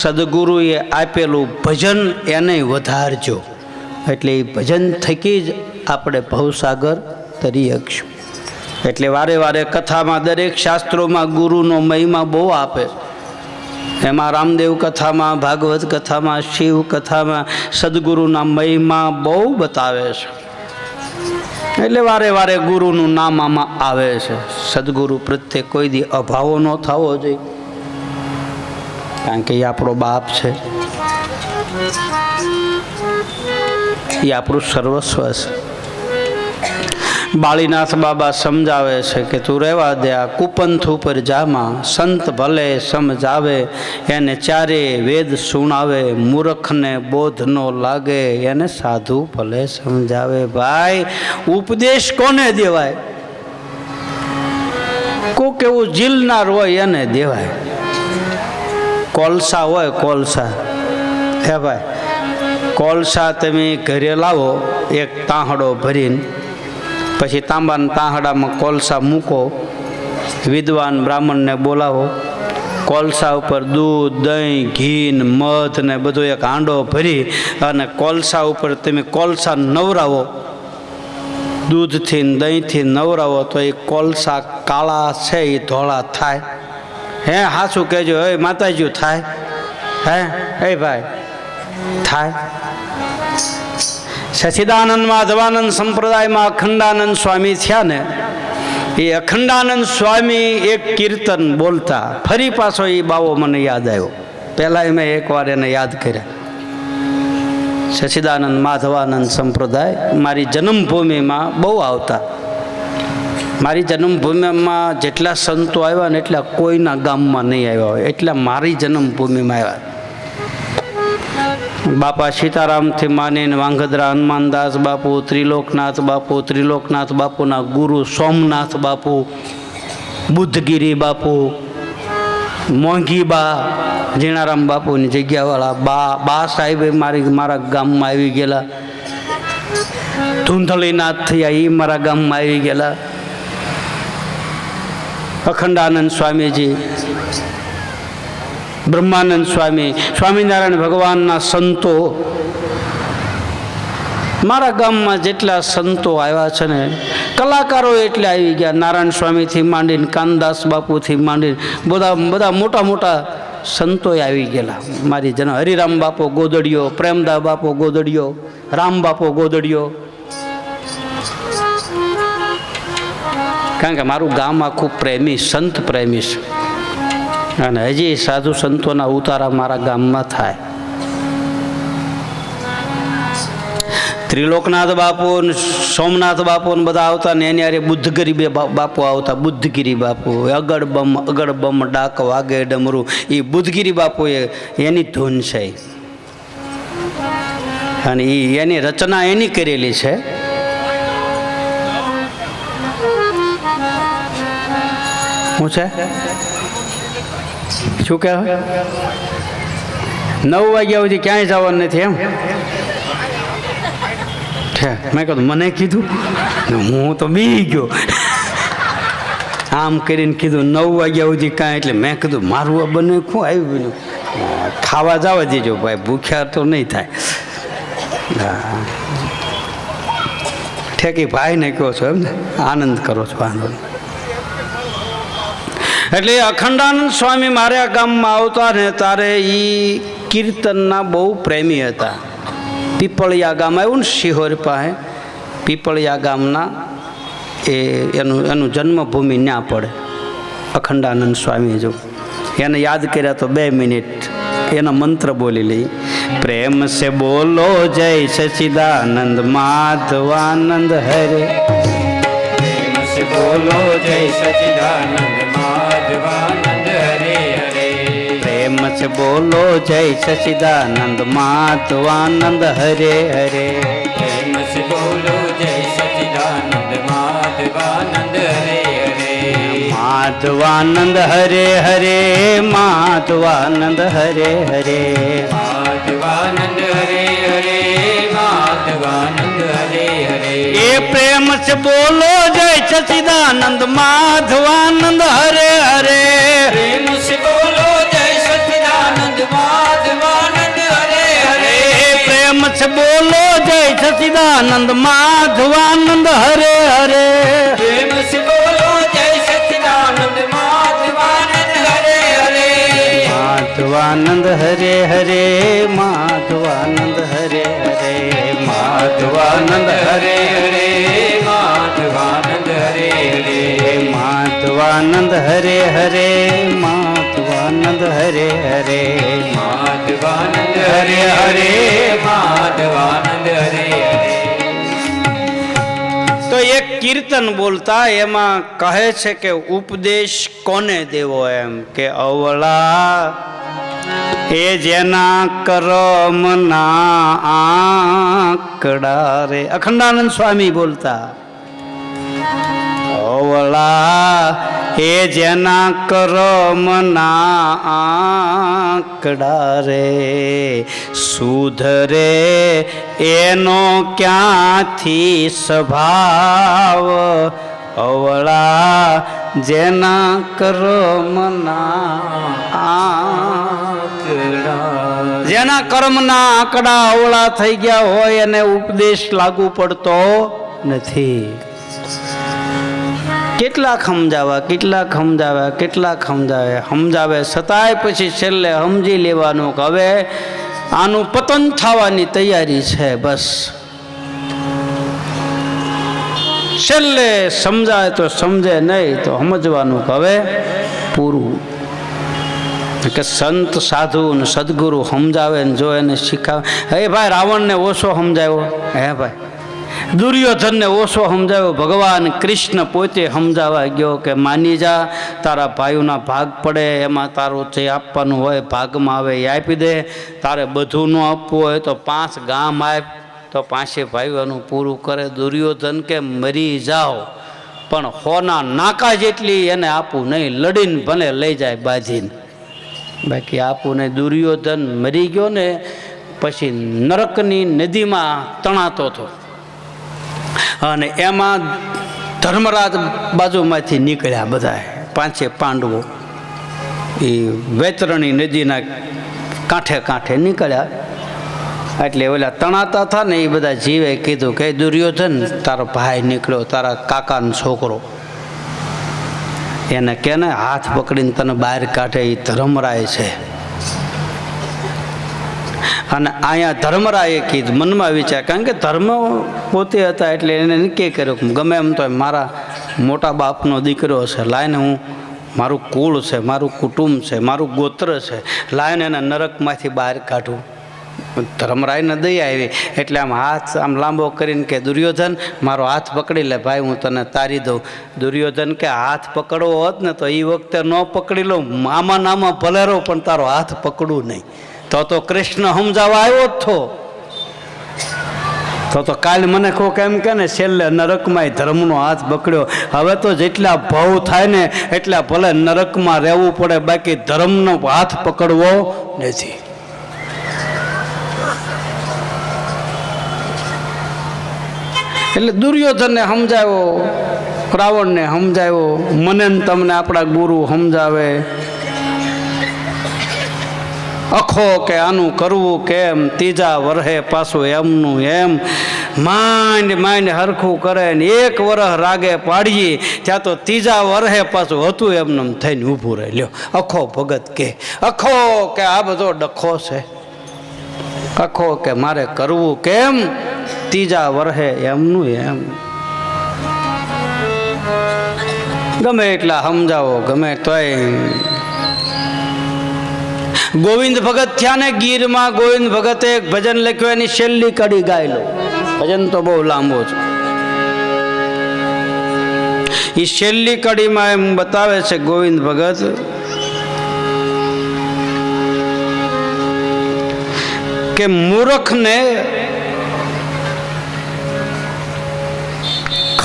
સદગુરુએ આપેલું ભજન એને વધારજો. એટલે એ ભજન થકી જ આપણે ભવસાગર તરી શકશું એટલે વારે વારે કથામાં દરેક શાસ્ત્રોમાં ગુરુનો મહિમા બહુ આપે. એમાં રામદેવ કથામાં, ભાગવત કથામાં, શિવ કથામાં સદગુરુના મહિમા બહુ બતાવે છે. એટલે વારે વારે ગુરુનું નામ આમાં આવે છે. સદગુરુ પ્રત્યે કોઈ દી અભાવો ન થવો જોઈએ. કારણ કે એ આપણો બાપ છે. એ આપણું સર્વસ્વ છે. બાળીનાથ બાબા સમજાવે છે કે તું રહેવા દે આ કુપંથ ઉપર જામાં. સંત ભલે સમજાવે, એને ચારે વેદ સુણાવે, મૂર્ખને બોધ નો લાગે, એને સાધુ ભલે સમજાવે. ભાઈ, ઉપદેશ કોને દેવાય? કોક એવું જીલનાર હોય એને દેવાય. કોલસા હોય, કોલસા. હે ભાઈ, કોલસા તમે ઘરે લાવો, એક તાંહડો ભરીને, પછી તાંબાના તાંહડામાં કોલસા મૂકો, વિદ્વાન બ્રાહ્મણને બોલાવો. કોલસા ઉપર દૂધ, દહીં ઘી મધ ને બધો એક હાંડો ભરી અને કોલસા ઉપર તમે કોલસા નવરાવો. દૂધથી દહીંથી નવરાવો તો એ કોલસા કાળા છે, એ ધોળા થાય. હે, હાસું કહેજો હે માતાજી થાય? હે? એ ભાઈ, થાય? સચિદાનંદમાં માધવાનંદ સંપ્રદાયમાં અખંડાનંદ સ્વામી થયા ને, એ અખંડાનંદ સ્વામી એક કીર્તન બોલતા, ફરી પાછો એ બાવો મને યાદ આવ્યો. પહેલાં મેં એકવાર એને યાદ કર્યા. સચિદાનંદ માધવાનંદ સંપ્રદાય મારી જન્મભૂમિમાં બહુ આવતા. મારી જન્મભૂમિમાં જેટલા સંતો આવ્યા ને એટલા કોઈના ગામમાં નહીં આવ્યા હોય. એટલા મારી જન્મભૂમિમાં આવ્યા. બાપા સીતારામથી માનીને વાંગધરા હનુમાનદાસ બાપુ, ત્રિલોકનાથ બાપુ, ત્રિલોકનાથ બાપુના ગુરુ, સોમનાથ બાપુ, બુદ્ધગીરી બાપુ, મોંઘી બા જીણારામ બાપુની જગ્યાવાળા બા બા સાહેબે મારી, મારા ગામમાં આવી ગયેલા. ધૂંધળીનાથ થયા એ મારા ગામમાં આવી ગયેલા. અખંડાનંદ સ્વામીજી, બ્રહ્માનંદ સ્વામી, સ્વામિનારાયણ ભગવાનના સંતો. મારા ગામમાં જેટલા સંતો આવ્યા છે ને, કલાકારો એટલે આવી ગયા. નારાયણ સ્વામીથી માંડીને, કાનદાસ બાપુથી માંડીને, બધા બધા મોટા મોટા સંતોએ આવી ગયેલા. મારી જન હરિરામ બાપો ગોદડિયો, પ્રેમદા બાપો ગોદડિયો, રામ બાપો ગોદડિયો કારણ કે મારું ગામ આખું પ્રેમી, સંત પ્રેમી છે. અને હજી સાધુ સંતોના ઉતારા મારા ગામમાં થાય. ત્રિલોકનાથ બાપુ સોમનાથ બાપુ ને બધા આવતા ને એની હારે બુદ્ધગીરી બાપુ આવતા, બુદ્ધગીરી બાપુ અગડ બમ અગડ બમ, ડાક, વાગે, ડમરું, એ બુદ્ધગીરી બાપુ એની ધૂન છે. અને એ એની રચના એની કરેલી છે. શું છે? શું કહેવાય નવ વાગ્યા સુધી ક્યાંય જવાનું નથી એમ? છે. મેં કીધું, મને કીધું? હું તો બી ગયો. આમ કરીને કીધું, નવ વાગ્યા સુધી કાંઈ એટલે મેં કીધું, મારું આ બને શું આવ્યું ખાવા જવા દેજો ભાઈ, ભૂખ્યા તો નહીં થાય. ઠેકી ભાઈને કહો છો એમ ને? આનંદ કરો છો નહીં. એટલે અખંડાનંદ સ્વામી મારે આ ગામમાં આવતા ને ત્યારે એ કીર્તનના બહુ પ્રેમી હતા. પીપળિયા ગામ આવ્યું ને શિહોર પાસે. પીપળિયા ગામના એ એનું એનું જન્મભૂમિ ન્યા પડે. અખંડાનંદ સ્વામી જો. એને યાદ કર્યા તો બે મિનિટ એના મંત્ર બોલી લઈ. પ્રેમ સે બોલો જય સચિદાનંદ, માધવાનંદ હરે. પ્રેમ સે બોલો જય સચિદાનંદ સચવાનંદ હરે હરે. પ્રેમ છે બોલો જય સચિદાનંદ માધવાનંદ હરે હરે. પ્રેમ છે બોલો જય સચિદાનંદ હરે હરે. માધવાનંદ હરે હરે માધવાનંદ હરે હરે. માધવાનંદ હરે હરે માધવાનંદ પ્રેમ સે બોલો જય સચિદાનંદ માધવાનંદ હરે હરે. પ્રેમ સે બોલો જય સચિદાનંદ માધવાનંદ હરે હરે. પ્રેમ સે બોલો જય સચિદાનંદ માધવાનંદ હરે હરે. માધવાનંદ હરે હરે માધવાનંદ હરે હરે માધવાનંદ હરે હરે માધવાનંદ હરે હરે માધવાનંદ હરે હરે માધવાનંદ હરે હરે માધવાનંદ હરે હરે માધવાનંદ હરે હરે. તો એક કીર્તન બોલતા એમાં કહે છે કે ઉપદેશ કોને દેવો એમ? કે અવળા એ જેના કરમના આંકડા રે. અખંડાનંદ સ્વામી બોલતા અવળા એ જેના કરમના આંકડા રે. સુધરે એનો ક્યાંથી સ્વભાવ? અવળા જેના કરમના આંકડા જેના કર્મના આંકડા અવળા થઈ ગયા હોય એને ઉપદેશ લાગુ પડતો નથી. કેટલાક સમજાવા, કેટલાક સમજાવ્યા કેટલાક સમજાવે. સમજાવે છતાંય પછી છેલ્લે સમજી લેવાનું કે હવે આનું પતન થવાની તૈયારી છે, બસ. છેલ્લે સમજાય તો સમજે, નહીં તો સમજવાનું કે હવે પૂરું. કે સંત સાધુ ને સદગુરુ સમજાવે ને જો એને શીખાવે. હે ભાઈ, રાવણને ઓછો સમજાવ્યો? હે ભાઈ. દુર્યોધનને ઓછો સમજાવ્યો? ભગવાન કૃષ્ણ પોતે સમજાવવા ગયો કે, માની જા, તારા ભાઈઓના ભાગ પડે, એમાં તારું જે આપવાનું હોય ભાગમાં આવે, એ આપી દે. તારે બધું ન આપવું હોય તો પાંચ ગામ આપ. તો પાંચે ભાઈઓનું પૂરું કરે. દુર્યોધન કે, મરી જાઓ. પણ હોના નાકા જેટલી એને આપવું નહીં. લડીને ભલે લઈ જાય બાજીને બાકી આપુને દુર્યોધન મરી ગયો ને, પછી નરકની નદીમાં તણાતો હતો. અને એમાં ધર્મરાજ બાજુમાંથી નીકળ્યા બધા પાંચે પાંડવો. એ વૈતરણી નદીના કાંઠે કાંઠે નીકળ્યા. એટલે ઓલા તણાતા હતા ને એ બધા જીવે કીધું કે, દુર્યોધન, તારો ભાઈ નીકળ્યો, તારા કાકાનો છોકરો. એને કેને હાથ પકડીને તને બહાર કાઢે એ ધર્મરાય છે. અને અહીંયા ધર્મરાયે કીધું, મનમાં વિચાર, કારણ કે ધર્મ પોતે હતા એટલે એને નક્કી કર્યું ગમે એમ તો મારા મોટા બાપનો દીકરો છે લાઈને હું મારું કુળ છે, મારું કુટુંબ છે, મારું ગોત્ર છે લાઈને એને નરકમાંથી બહાર કાઢું. ધર્મરાયને દઈ આવી. એટલે આમ હાથ આમ લાંબો કરીને કે, દુર્યોધન, મારો હાથ પકડી લે, ભાઈ, હું તને તારી દઉં. દુર્યોધન કે, હાથ પકડવો હોત ને, તો એ વખતે ન પકડી લઉં. મામા નામાં ભલેરો, પણ તારો હાથ પકડું નહીં. તો તો કૃષ્ણ સમજાવવા આવ્યો જ થો. તો તો કાલ મને કોક એમ કે ને, છેલ્લે નરકમાં ધર્મનો હાથ પકડ્યો. હવે તો જેટલા ભાવ થાય ને, એટલા ભલે નરકમાં રહેવું પડે, બાકી ધર્મનો હાથ પકડવો નથી. એટલે દુર્યોધનને સમજાવ્યો રાવણને સમજાવ્યો મને તમને આપણા ગુરુ સમજાવે. અખો કે આનું કરવું કેમ, ત્રીજા વરહે પાછું એમનું એમ. માંડ માંડ હરખું કરે ને એક વરહ રાગે પાડીએ, ત્યાં તો ત્રીજા વરહે પાછું હતું એમને થઈને ઊભું રહે. લ્યો, અખો ભગત કે, અખો કે આ બધો ડખો છે. અખો કે મારે કરવું કેમ? ત્રીજા વરહે એમનું એમ. ગમે એટલા સમજાવો, ગમે તોય. ગોવિંદ ભગત થયા ને ગીરમાં ગોવિંદ ભગતે એક ભજન લખ્યું, એની છેલ્લી કડી ગાયેલો. ભજન તો બહુ લાંબો છે. એ છેલ્લી કડીમાં એમ બતાવે છે ગોવિંદ ભગત, કે મૂર્ખને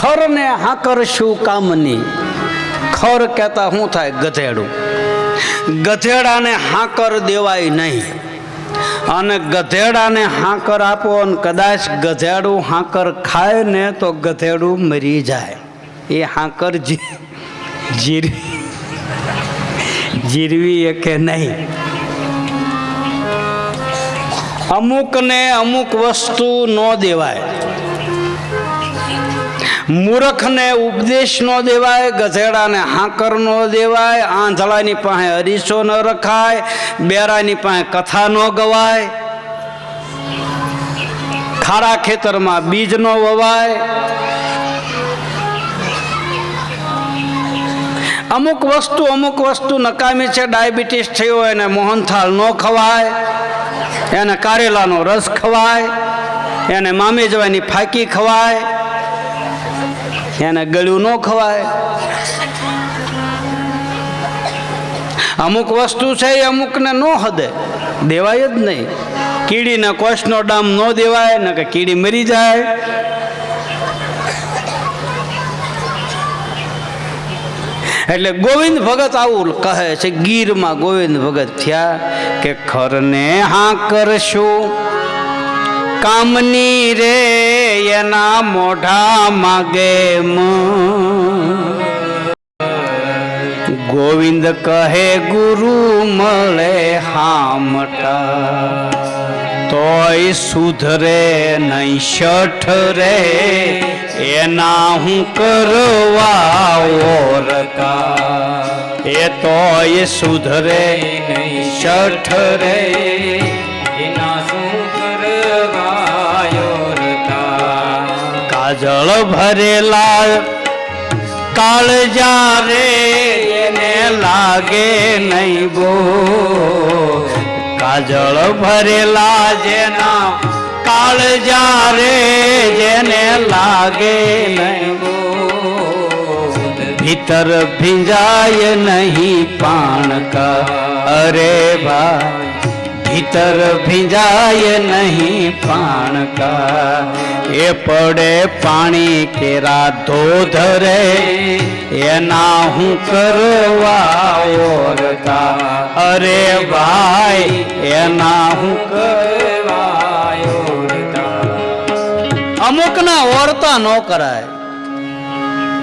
ખરને હાકર શું કામની. ખર કહેતા શું થાય ગધેડું. ગધેડાને હાકર દેવાય નહીં. અને ગધેડાને હાકર આપો અને કદાચ ગધેડું હાકર ખાય ને તો ગધેડું મરી જાય. એ હાકર જીરવી જીરવી કે નહીં. અમુકને અમુક વસ્તુ ન દેવાય. મૂર્ખને ઉપદેશ ન દેવાય, ગધેડાને હાંકર ન દેવાય, આંધળાની પાસે અરીસો ન રખાય, બેરાની પાસે કથા ન ગવાય, ખારા ખેતરમાં બીજ ન વવાય. અમુક વસ્તુ અમુક વસ્તુ નકામી છે, ડાયાબિટીસ થયો હોય એને મોહનથાળ ન ખવાય, એને કારેલાનો રસ ખવાય, એને મામી જવાની ફાકી ખવાય. એને ગળ્યું ન ખવાય. અમુક વસ્તુ છે એ અમુકને ન હદે. દેવાય જ નહીં. કીડીને કોષનો ડામ ન દેવાય, ને કે કીડી મરી જાય. એટલે ગોવિંદ ભગત આવું કહે છે, ગીરમાં ગોવિંદ ભગત થયા કે ખરને હા કરશું. કામની રે એના મોઢા માગે ગોવિંદ કહે ગુરુ મળે હામટા તોય સુધરે નહીં શઠ રે એના હું કરવા ઓરતા એ તોય સુધરે નહીં શઠ રે કાજળ ભરેલા કાળજા રે એને લાગે નહીં બો. કાજળ ભરેલા જેના કાળજા રે જેને લાગે નહીં બો. ભીતર ભીંજાય નહીં પાણકા. અરે ભાઈ ભીતર ભીંજાય નહીં પાણકા એ પડે પાણી કેરા ધોધરે એના હું કરવા અરે ભાઈ, એના હું કરવા અમુકના ઓરતા ન કરાય.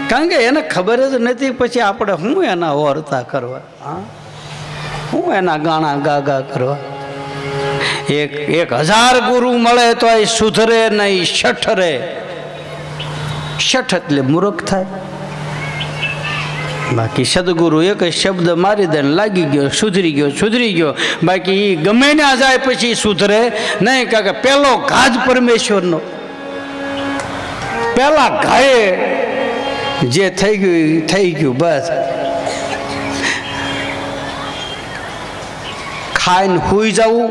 કારણ કે એને ખબર જ નથી પછી આપણે શું એના ઓરતા કરવા? હા? હું એના ગાણા ગાગા કરવા? એક એક હજાર ગુરુ મળે તો એ સુધરે નહીં શઠ રે શઠ એટલે મૂર્ખ થાય. બાકી સદગુરુ એક શબ્દ મારી દે લાગી ગયો, સુધરી ગયો સુધરી ગયો. બાકી એ ગમે ના જાય પછી સુધરે. નહીં કારણ કે પેલો ઘા જ પરમેશ્વરનો. પેલા ઘાએ જે થઈ ગયું થઈ ગયું, બસ. ખાઈને હુઈ જવું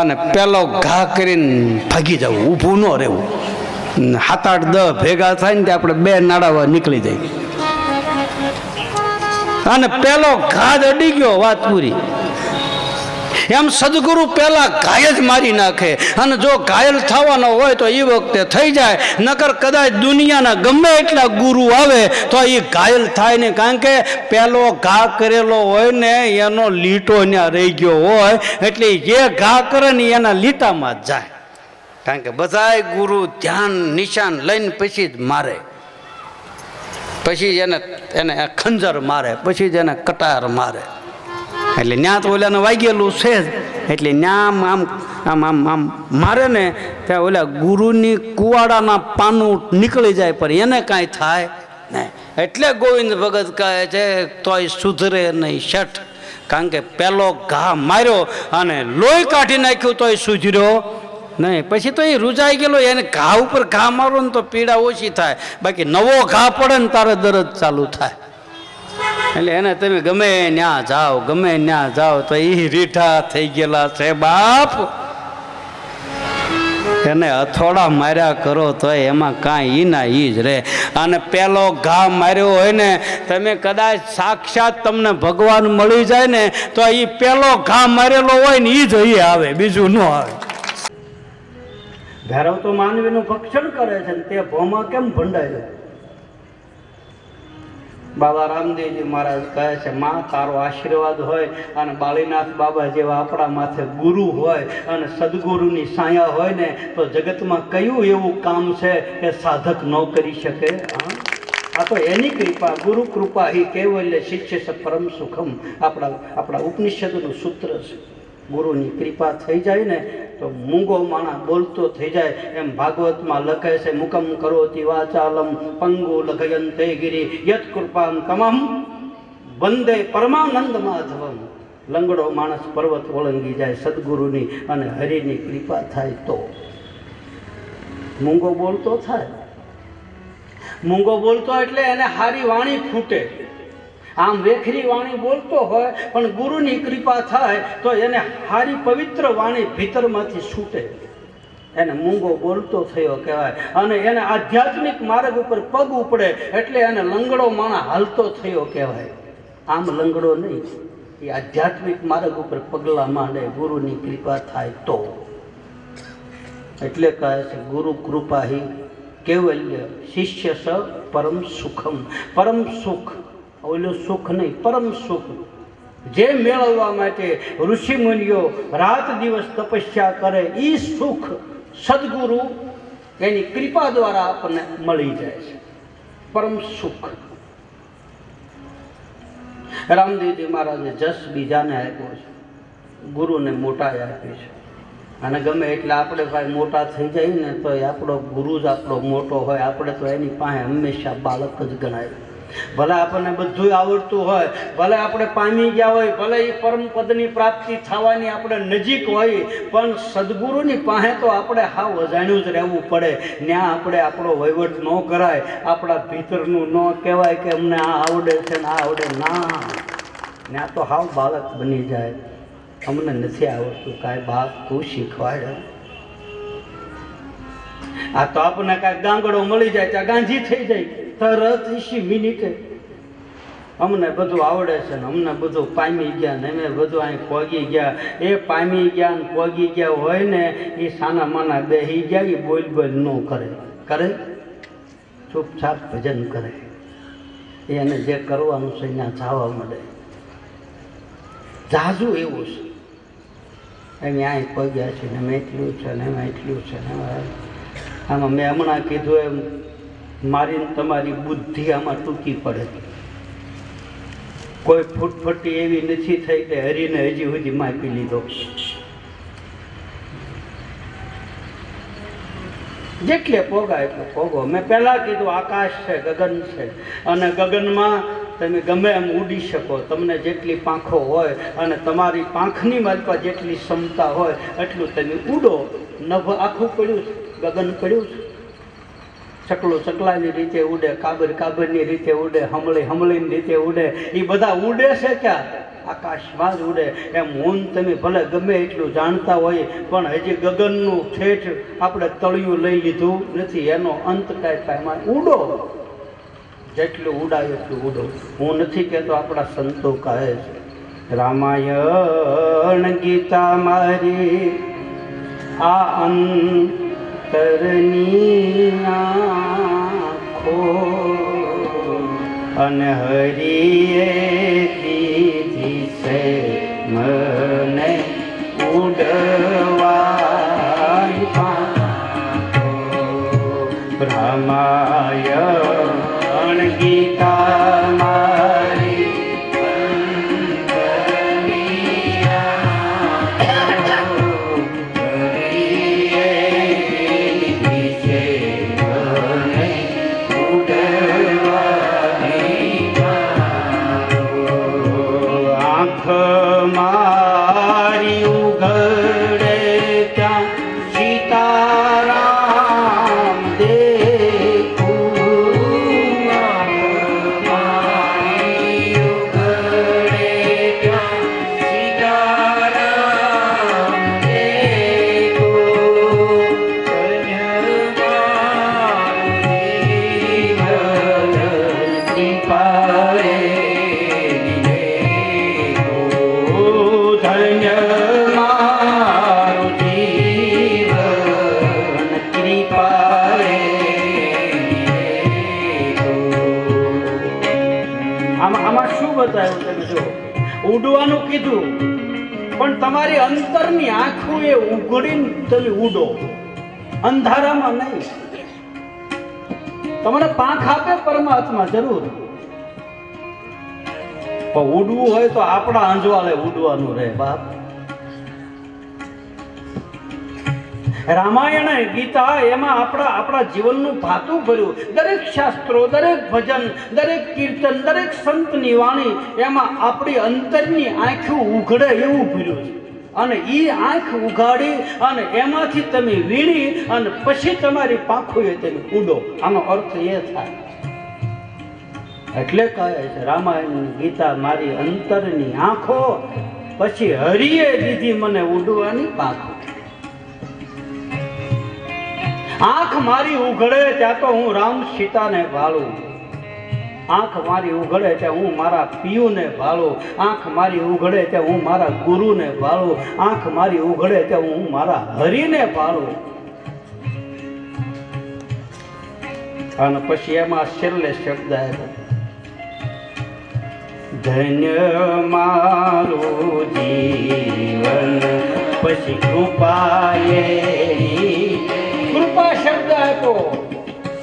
અને પેલો ઘા કરીને ભાગી જવું ઊભું ન રહેવું. સાત આઠ દસ ભેગા થાય ને તે આપણે બે નાડાવા નીકળી જાય અને પેલો ઘા જ અડી ગયો, વાત પૂરી. એમ સદગુરુ પહેલાં ઘાય જ મારી નાખે. અને જો ઘાયલ થવાનો હોય તો એ વખતે થઈ જાય. નકર કદાચ દુનિયાના ગમે એટલા ગુરુ આવે તો એ ઘાયલ થાય ને. કારણ કે પહેલો ઘા કરેલો હોય ને એનો લીટો ત્યાં રહી ગયો હોય, એટલે જે ઘા કરે ને એના લીટામાં જ જાય. કારણ કે બધાય ગુરુ ધ્યાન, નિશાન લઈને પછી જ મારે. પછી જ એને એને ખંજર મારે, પછી જ એને કટાર મારે. એટલે ન્યા તો ઓલાને વાગેલું છે જ. એટલે ત્યાં આમ આમ આમ આમ આમ મારે ને ત્યાં ઓલા ગુરુની કુવાડાના પાનું નીકળી જાય, પણ એને કાંઈ થાય નહીં. એટલે ગોવિંદ ભગત કહે છે, તોય સુધરે નહીં શઠ. કારણ કે પેલો ઘા માર્યો અને લોહી કાઢી નાખ્યું, તોય સુધર્યો નહીં. પછી તો એ રૂજાઈ ગયેલો, એને ઘા ઉપર ઘા મારો ને તો પીડા ઓછી થાય. બાકી નવો ઘા પડે ને તારે દરદ ચાલુ થાય. એટલે એને તમે ગમે ત્યાં જાઓ, ગમે ત્યાં જાઓ તો એ રીઠા થઈ ગયેલા છે, બાપ. એને અથોડા માર્યા કરો તો એમાં કાંઈ ઈ ના ઈ જ રહે. અને પેલો ઘા માર્યો હોય ને, તમે કદાચ સાક્ષાત તમને ભગવાન મળી જાય ને, તો એ પેલો ઘા મારેલો હોય ને એ જ અહીં આવે, બીજું ન આવે. ભૈરવ તો માનવીનું ભક્ષણ કરે છે તે ભોમાં કેમ ભંડાય બાબા રામદેવજી મહારાજ કહે છે, માં, તારો આશીર્વાદ હોય અને બાળીનાથ બાબા જેવા આપણા માથે ગુરુ હોય અને સદગુરુની સાયા હોય ને, તો જગતમાં કયું એવું કામ છે કે સાધક ન કરી શકે? આ તો એની કૃપા, ગુરુ કૃપા હિ કેવલ્ય સ પરમ સુખમ. આપણા આપણા ઉપનિષદનું સૂત્ર છે. ગુરુની કૃપા થઈ જાય ને મૂંગો માણા બોલતો થઈ જાય. એમ ભાગવતમાં લખે છે, મુકમ કરોતિ વાચાલમ, પંગુ લખયંતે ગિરી, યત કૃપામ તમામ વંદે પરમાનંદ માધવમ. લંગડો માણસ પર્વત ઓળંગી જાય સદગુરુની અને હરિની કૃપા થાય તો. મૂંગો બોલતો થાય. મૂંગો બોલતો એટલે એને હારી વાણી ફૂટે. આમ વેખરી વાણી બોલતો હોય, પણ ગુરુની કૃપા થાય, તો એને હારી પવિત્ર વાણી ભીતરમાંથી છૂટે. એને મૂંગો બોલતો થયો કહેવાય, અને એને આધ્યાત્મિક માર્ગ ઉપર પગ ઉપડે, એટલે એને લંગડો માણા હાલતો થયો કહેવાય. આમ લંગડો નહીં, એ આધ્યાત્મિક માર્ગ ઉપર પગલાં માંડે, ગુરુની કૃપા થાય તો. એટલે કહે છે, ગુરુ કૃપા હિ કેવલ્ય શિષ્ય સ પરમ સુખમ. પરમ સુખ ઓલું સુખ નહીં, પરમ સુખ. જે મેળવવા માટે ઋષિ મુનિઓ રાત દિવસ તપસ્યા કરે એ સુખ સદગુરુ એની કૃપા દ્વારા આપણને મળી જાય છે. પરમ સુખ. રામદેવજી મહારાજને જસ બીજાને આપ્યો છે. ગુરુને મોટા આપ્યો છે. અને ગમે એટલે આપણે ભાઈ મોટા થઈ જઈએ ને તો આપણો ગુરુ જ આપણો મોટો હોય, આપણે તો એની પાસે હંમેશા બાળક જ ગણાય. ભલે આપણને બધું આવડતું હોય, ભલે આપણે પામી ગયા હોય, ભલે એ પરમ પદની પ્રાપ્તિ થવાની આપણે નજીક હોય, પણ સદગુરુની પાસે તો આપણે હાવ અજાણ્યું જ રહેવું પડે. ત્યાં આપણે આપણો વહીવટ ન કરાય, આપણા ભીતરનું ન કહેવાય કે અમને આ આવડે છે ને આ આવડે. ના. ત્યાં તો હાવ બાળક બની જાય. અમને નથી આવડતું કાંઈ બાપ તું શીખવાડે. આ તો આપણને કાંઈ ગાંગડો મળી જાય, ત્યાં ગાંધી થઈ જાય. તરત ઈસી મિનિટે અમને બધું આવડે છે ને, અમને બધું પામી ગયા ને, અમે બધું અહીં પોગી ગયા. એ પામી ગયા ને કોગી ગયા હોય ને એ સાના માના બેહી ગયા એ બોલ બોલ ન કરે. કરે? ચૂપચાપ ભજન કરે. એને જે કરવાનું છે ત્યાં જવા મળે. જાજુ એવું છે. એમ અહીં પગ્યા છે ને મેં એટલું છે ને એમાં એટલું છે ને. આમાં મેં હમણાં કીધું એમ મારી તમારી બુદ્ધિ આમાં તૂટી પડે. કોઈ ફૂટફટી એવી નથી થઈ કે હરીને હજી સુધી માપી લીધો. જેટલે પોગા એટલો પોગો. મેં પહેલાં કીધું આકાશ છે, ગગન છે. અને ગગનમાં તમે ગમે એમ ઉડી શકો. તમને જેટલી પાંખો હોય અને તમારી પાંખની માલપા જેટલી ક્ષમતા હોય, એટલું તમે ઉડો. નભ આખું પડ્યું છે ગગન પડ્યું. છે ચકલો ચકલાની રીતે ઉડે, કાબર કાબરની રીતે ઉડે, હમળી હમળીની રીતે ઉડે. એ બધા ઉડે છે ક્યાં? આકાશમાં જ ઉડે. એમ હું તમે ભલે ગમે એટલું જાણતા હોય, પણ હજી ગગનનું ઠેઠ આપણે તળિયું લઈ લીધું નથી. એનો અંત કાંઈ કાંઈમાં ઉડો. જેટલું ઉડાય એટલું ઉડો. હું નથી કહેતો આપણા સંતો કહે છે, રામાયણ ગીતા મારી, આ અંતરની આંખો અને હરિએ દીધી છે મને ઉડવાની પાંખો. તમારી અંતરની આંખો એ ઉઘડીને તમે ઉડો. અંધારામાં નહીં. તમને પાંખ આપે પરમાત્મા, જરૂર. પણ ઉડવું હોય તો આપણા અંજવાળે ઉડવાનું રહે, બાપ. રામાયણ ગીતા એમાં આપણા આપણા જીવનનું ભાતું ભર્યું. દરેક શાસ્ત્રો, દરેક ભજન, દરેક કીર્તન, દરેક સંતની વાણી એમાં આપણી અંતરની આંખું ઉઘડે એવું ભર્યું છે. અને એ આંખ ઉઘાડી અને એમાંથી તમે વીણી અને પછી તમારી પાંખોએ તેને ઊંડો. આનો અર્થ એ થાય. એટલે કહે છે, રામાયણ, ગીતા મારી અંતરની આંખો, પછી હરિએ દીધી મને ઉડવાની પાંખો. આંખ મારી ઉઘડે ત્યાં તો હું રામ સીતાને ભાળું. આંખ મારી ઉઘડે ત્યાં હું મારા પિયુને ભાળું. આંખ મારી ઉઘડે ત્યાં હું મારા ગુરુને ભાળું. આંખ મારી ઉઘડે ત્યાં હું મારા હરિને ભાળું. અને પછી એમાં છેલ્લે શબ્દ આવ્યો. ધન્ય મારું જીવન, પછી કૃપાએ કૃપા આપ્યો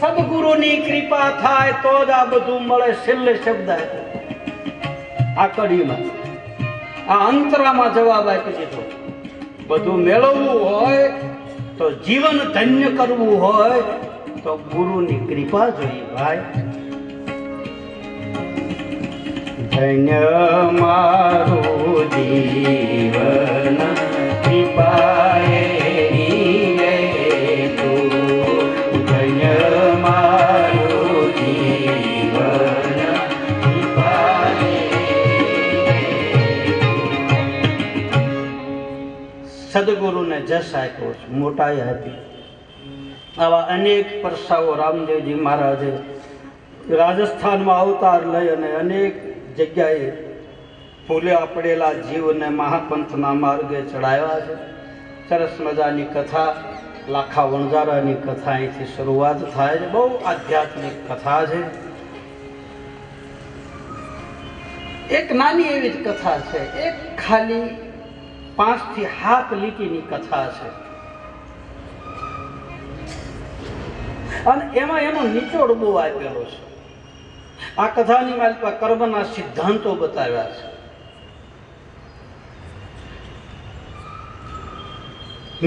સદગુરુની કૃપા થાય તો જ આ બધું મળે છેલ્લે શબ્દ આ કડીમાં. આ અંતરામાં જવાબ આપી દીધો. બધું મેળવવું હોય તો જીવન ધન્ય કરવું હોય તો ગુરુની કૃપા જોઈએ ભાઈ. ધન્ય મારું જીવન કૃપાએ સદગુરુને જશ આપ્યો છે મોટાઈ આપી. આવા અનેક પરસાઓ રામદેવજી મહારાજે રાજસ્થાનમાં અવતાર લઈ અને અનેક જગ્યાએ ફૂલ્યા પડેલા જીવને મહાપંથના માર્ગે ચડાવ્યા છે. સરસ મજાની કથા, લાખા વણઝારાની કથા અહીંથી શરૂઆત થાય છે. બહુ આધ્યાત્મિક કથા છે. એક નાની એવી જ કથા છે. એક ખાલી પાંચથી હાથ લીટીની કથા છે. અને એમાં એનો નિચોડ બહુ આપેલો છે. આ કથાની મારી કર્મના સિદ્ધાંતો બતાવ્યા છે.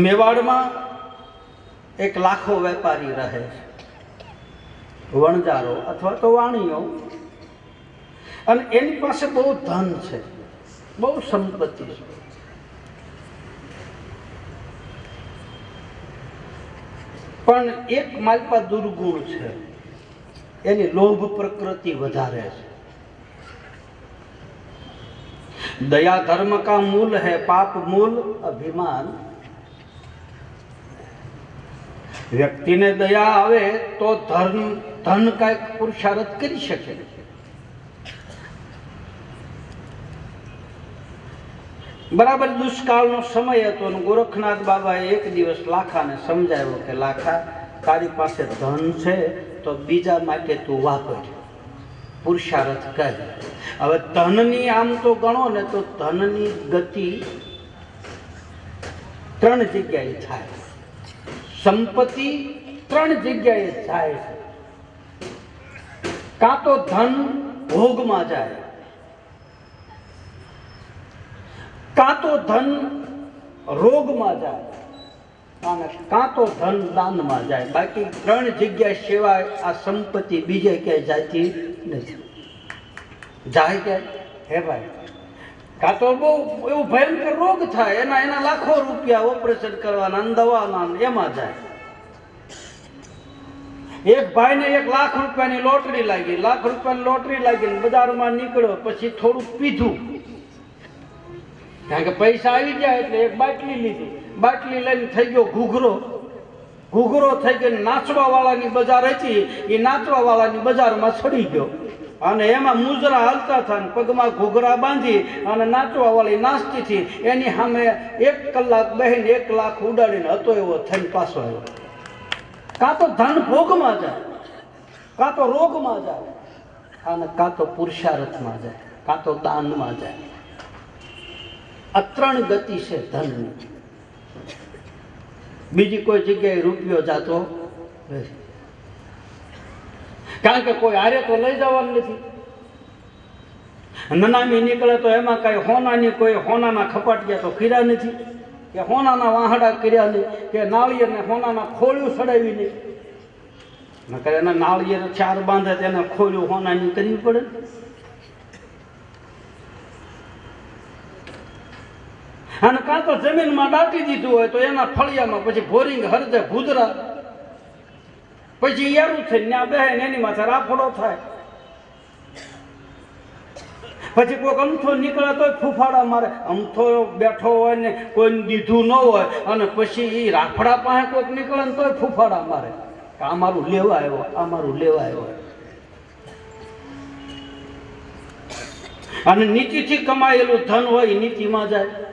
મેવાડમાં એક લાખો વેપારી રહે છે. વણજારો અથવા તો વાણીઓ. અને એની પાસે બહુ ધન છે. બહુ સંપત્તિ છે. પણ એક માલપા દુર્ગુણ છે. એની લોભ પ્રકૃતિ વધારે છે. દયા ધર્મ કા મૂલ હે, પાપ મૂલ, અભિમાન. વ્યક્તિને દયા આવે તો ધર્મ, ધન કાંઈક પુરુષાર્થ કરી શકે. બરાબર દુષ્કાળનો સમય હતો અને ગોરખનાથ બાબાએ એક દિવસ લાખાને સમજાવ્યો કે લાખા, તારી પાસે ધન છે તો બીજા માટે તું વાપર પુરુષાર્થ કર. હવે ધનની આમ તો ગણો ને તો ધનની ગતિ ત્રણ જગ્યાએ થાય. સંપત્તિ ત્રણ જગ્યાએ જાય છે કાં તો ધન ભોગમાં જાય. કાં તો ધન રોગમાં જાય. કાં તો ધન દાનમાં જાય. બાકી ત્રણ જગ્યા સિવાય આ સંપત્તિ બીજે ક્યાંય જાતી નથી. જાય ક્યાંય? હે ભાઈ. કાં તો બહુ એવું ભયંકર રોગ થાય. એના એના લાખો રૂપિયા ઓપરેશન કરવાના દવાના એમાં જાય. એક ભાઈને એક લાખ રૂપિયાની લોટરી લાગી. લાખ રૂપિયાની લોટરી લાગી બજારમાં નીકળ્યો. પછી થોડુંક પીધું. કારણ કે પૈસા આવી ગયા એટલે એક બાટલી લીધી. બાટલી લઈને થઈ ગયો ઘૂઘરો. ઘૂઘરો થઈ ગયો નાચવા વાળાની બજાર હતી. એ નાચવા વાળાની બજારમાં ચડી ગયો. અને એમાં મુજરા હાલતા હતા પગમાં ઘૂઘરા બાંધી અને નાચવા વાળી નાચતી હતી. એની સામે એક કલાક બહેન એક લાખ ઉડાડીને હતો એવો થઈને પાછો આવ્યો. કાં તો ધન ભોગમાં જાય, કાં તો રોગમાં જાય, અને કાં તો પુરુષાર્થમાં જાય, કાં તો દાનમાં જાય. આ ત્રણ ગતિ છે ધનની બીજી કોઈ જગ્યાએ રૂપિયો જાતો કારણ કે કોઈ આરે તો લઈ જવાનું નથી. નનામી નીકળે તો એમાં કાંઈ હોનાની કોઈ હોનાના ખપાટિયા તો ખીરા નથી. કે હોનાના વાહડા કર્યા નહીં, કે નાળિયેરને હોનાના ખોળ્યું સડાવી નહીં. નકર એના નાળિયેર ચાર બાંધે તેને ખોલ્યું હોનાની કરવી પડે અને કાં તો જમીનમાં દાટી દીધું હોય તો એના ફળિયામાં પછી ભોરિંગ હરદે ભૂદરા. પછી યારું થઈને ત્યાં બેહે ને એની માથે રાફડો થાય. પછી કોઈક અમથો નીકળે તોય ફૂફાડા મારે. અમથો બેઠો હોય ને કોઈ દીધું ન હોય અને પછી એ રાફડા પાસે કોઈક નીકળે ને તોય ફૂફાડા મારે. આ મારું લેવા આવ્યો, આ મારું લેવા આવ્યો. અને નીતિથી કમાયેલું ધન હોય નીતિમાં જાય.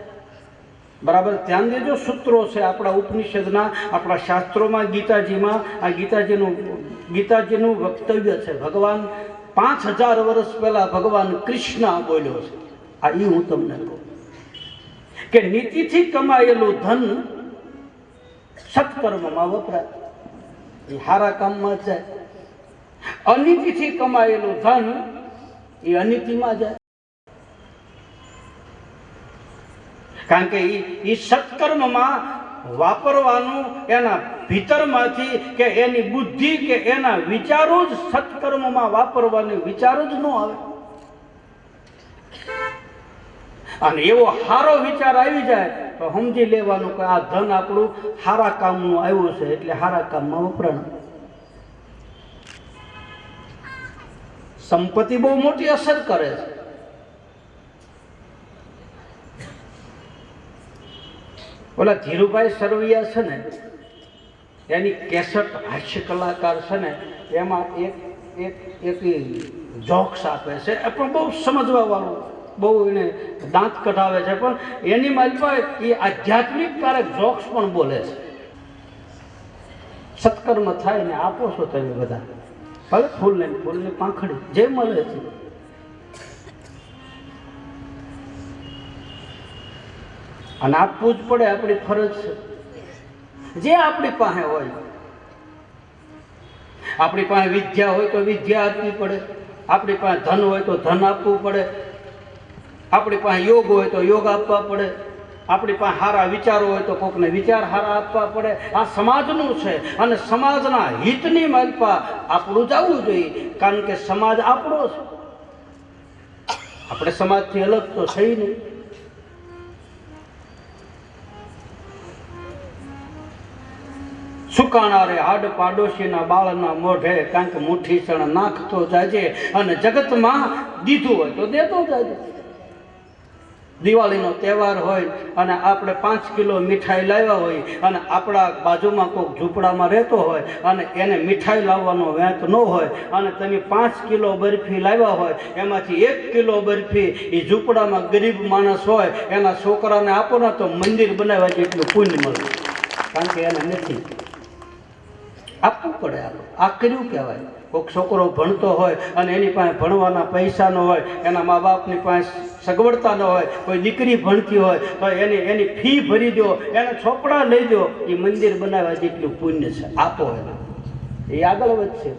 બરાબર? ધ્યાન દેજો, સૂત્રો છે આપણા ઉપનિષદના, આપણા શાસ્ત્રોમાં, ગીતાજીમાં. આ ગીતાજીનું ગીતાજીનું વક્તવ્ય છે, ભગવાન પાંચ હજાર વર્ષ પહેલા ભગવાન કૃષ્ણ બોલ્યો છે. આ એ હું તમને કહું. કે નીતિથી કમાયેલું ધન સત્કર્મમાં વપરાય. એ સારા કામમાં જાય. અનીતિથી કમાયેલું ધન એ અનીતિમાં જાય. કારણ કે એ સત્કર્મમાં વાપરવાનું એના ભીતરમાંથી કે એની બુદ્ધિ કે એના વિચારો જ સત્કર્મમાં વાપરવાની વિચારો જ ન આવે. અને એવો સારો વિચાર આવી જાય તો સમજી લેવાનું કે આ ધન આપણું સારા કામનું આવ્યું છે એટલે સારા કામમાં વપરાણ. સંપત્તિ બહુ મોટી અસર કરે છે. ઓલા ધીરુભાઈ સરવૈયા છે ને, એની કેસટ હાસ્ય કલાકાર છે ને, એમાં એક એક એક જોક્સ આપે છે. એ પણ બહુ સમજવા વાળું બહુ એને દાંત કઢાવે છે. પણ એની માલપા એ આધ્યાત્મિક કારક જોક્સ પણ બોલે છે. સત્કર્મ થાય ને આપો છો તમે બધા. ભલે ફૂલ ને ફૂલની પાંખડી, જે મળે છે. અને આપવું જ પડે, આપણી ફરજ છે. જે આપણી પાસે હોય. આપણી પાસે વિદ્યા હોય તો વિદ્યા આપવી પડે. આપણી પાસે ધન હોય તો ધન આપવું પડે. આપણી પાસે યોગ હોય તો યોગ આપવા પડે. આપણી પાસે સારા વિચારો હોય તો કોકને વિચાર સારા આપવા પડે. આ સમાજનું છે અને સમાજના હિતની માલપા આપણું જવું જોઈએ. કારણ કે સમાજ આપણો છે. આપણે સમાજથી અલગ તો થઈ નહીં. સુકાણારે હાડ પાડોશીના બાળના મોઢે કાંઈક મુઠ્ઠી ચણ નાખતો જાજે અને જગતમાં દીધું હોય તો દેતો જાજે. દિવાળીનો તહેવાર હોય અને આપણે પાંચ કિલો મીઠાઈ લાવ્યા હોય અને આપણા બાજુમાં કોઈક ઝૂંપડામાં રહેતો હોય અને એને મીઠાઈ લાવવાનો વેંત ન હોય અને તમે પાંચ કિલો બરફી લાવ્યા હોય, એમાંથી એક કિલો બરફી એ ઝૂંપડામાં ગરીબ માણસ હોય, એના છોકરાને આપો ને તો મંદિર બનાવવા જેટલું પુણ્ય મળે. કારણ કે એને નથી. આપવું પડે આપણે આ કર્યું કહેવાય. કોઈક છોકરો ભણતો હોય અને એની પાસે ભણવાના પૈસા ન હોય, એના મા બાપની પાસે સગવડતા ન હોય, કોઈ દીકરી ભણતી હોય, તો એની એની ફી ભરી દો, એને છોપડા લઈ દો. એ મંદિર બનાવવા જેટલું પુણ્ય છે. આપો એને. એ આગળ વધશે.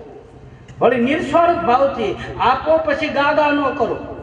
વળી નિસ્વાર્થ ભાવથી આપો પછી ગાદા ન કરો.